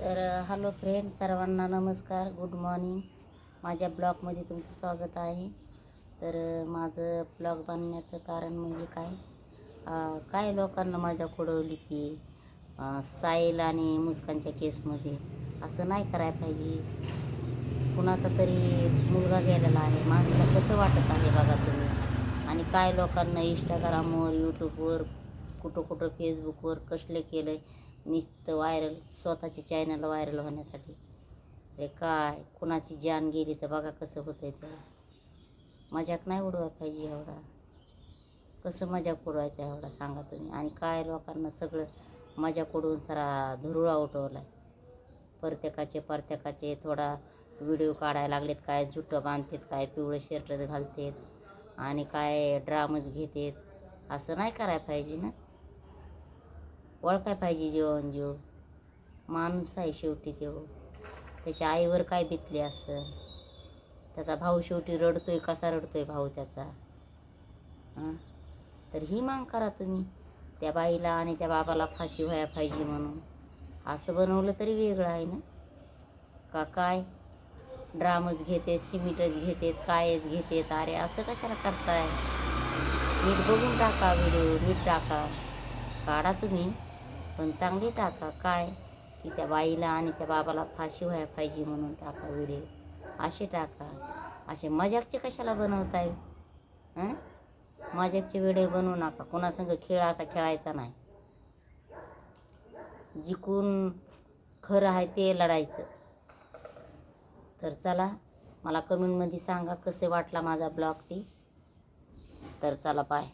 तर hello friend सर्वांना नमस्कार गुड मॉर्निंग माझ्या ब्लॉगमध्ये तुमचं स्वागत आहे. तर माझं ब्लॉग बांधण्याचं कारण म्हणजे काय? काय लोकांना माझ्या कुडवली की साईल आणि मुस्कानच्या केसमध्ये? असं नाही करायला पाहिजे. कुणाचा तरी मुलगा गेलेला आहे. माणसाला कसं वाटत आहे बघा तुम्ही? आणि काय लोकांना इंस्टाग्रामवर यूट्यूबवर कुठं कुठं फेसबुकवर कसले केलं आहे नुसतं व्हायरल स्वतःचे चॅनल व्हायरल होण्यासाठी. अरे काय कुणाची जान गेली तर बघा कसं होतंय तर मजाक नाही उडवायला पाहिजे एवढा. कसं मजाक उडवायचं एवढा सांगा तुम्ही. आणि काय लोकांना सगळं मजाक उडवून सारा धुरुळा उठवला आहे प्रत्येकाचे प्रत्येकाचे थोडा व्हिडिओ काढायला लागलेत काय जुटं बांधतात काय पिवळे शर्टच घालतात. आणि काय ड्रामच घेतात. असं नाही करायला पाहिजे ना. ओळखाय पाहिजे जेवण जीव. माणूस आहे शेवटी तो. त्याच्या आईवर काय बितले असं त्याचा भाऊ शेवटी रडतोय कसा रडतोय भाऊ त्याचा? हां? तर ही मांग करा तुम्ही. त्या बाईला आणि त्या बाबाला फाशी व्हायला पाहिजे म्हणून. असं बनवलं तरी वेगळं आहे ना? का काय? ड्रामच घेते सिमेंटच घेते कायच घेते अरे असं कशाला करताय? नीट बघून टाका व्हिडिओ नीट टाका. काढा तुम्ही. पण चांगली टाका. काय? की त्या बाईला आणि त्या बाबाला फाशी व्हायला पाहिजे म्हणून टाका व्हिडिओ. असे टाका. असे मजाकचे कशाला बनवताय? हं? मजाकचे व्हिडिओ बनवू नका. कोणासंग खेळ असा खेळायचा नाही. जिकून खरं आहे ते लढायचं. तर चला मला कमेंटमध्ये सांगा कसे वाटला माझा ब्लॉग ती. तर चला बाय